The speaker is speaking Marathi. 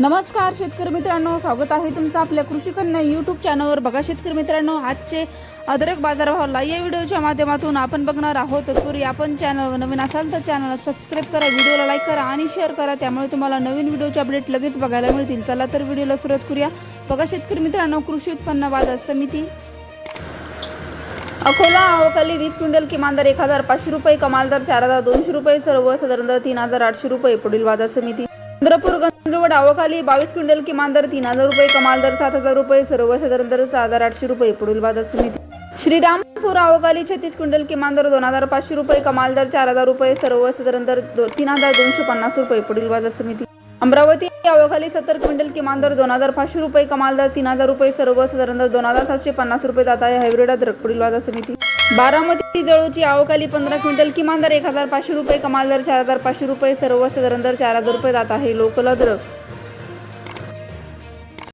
नमस्कार शेतकरी मित्रांनो. स्वागत आहे तुमचं आपल्या कृषी कन्या यूट्यूब चॅनलवर बघा शेतकरी मित्रांनो आजचे अदरक बाजारभावाला या व्हिडिओच्या माध्यमातून आपण बघणार आहोत. तत्पूर्वी आपण चॅनलवर नवीन असाल तर चॅनलला सबस्क्राईब करा व्हिडिओला लाईक करा आणि शेअर करा. त्यामुळे तुम्हाला नवीन व्हिडिओचे अपडेट लगेच बघायला मिळतील. चला तर व्हिडिओला सुरुवात करूया. बघा शेतकरी मित्रांनो कृषी उत्पन्न बाजार समिती. अकोला अवकाली वीस क्विंटल किमान दर एक हजार पाचशे रुपये कमाल दर चार हजार दोनशे रुपये सर्वसाधारण दर तीन हजार आठशे रुपये. पुढील बाजार समिती. चंद्रपूर गंजवड अवकाली बावीस क्विंटल किमान दर तीन हजार रुपये कमाल दर सात हजार रुपये सर्वसाधारण दर सहा हजार आठशे रुपये पुढील बाजार समिती. श्रीरामपूर अवकाली छत्तीस क्विंटल किमान दर दोन हजार पाचशे रुपये कमाल दर चार हजार रुपये सर्वसाधारण दर तीन हजार दोनशे पन्नास रुपये पुढील बाजार समिती. अमरावती अवकाली सत्तर क्विंटल किमान दर दोन हजार पाचशे रुपये कमाल दर तीन हजार रुपये सर्वसाधारण दर दोन हजार सातशे पन्नास रुपये जात आहे हायब्रिड अद्रक पुढील बाजार समिती. बारामती जळूची अवकाली पंधरा क्विंटल किमान दर एक हजार पाचशे रुपये कमाल दर चार हजार पाचशे रुपये सर्वसाधारण दर चार हजार रुपये जात आहे लोकल अद्रक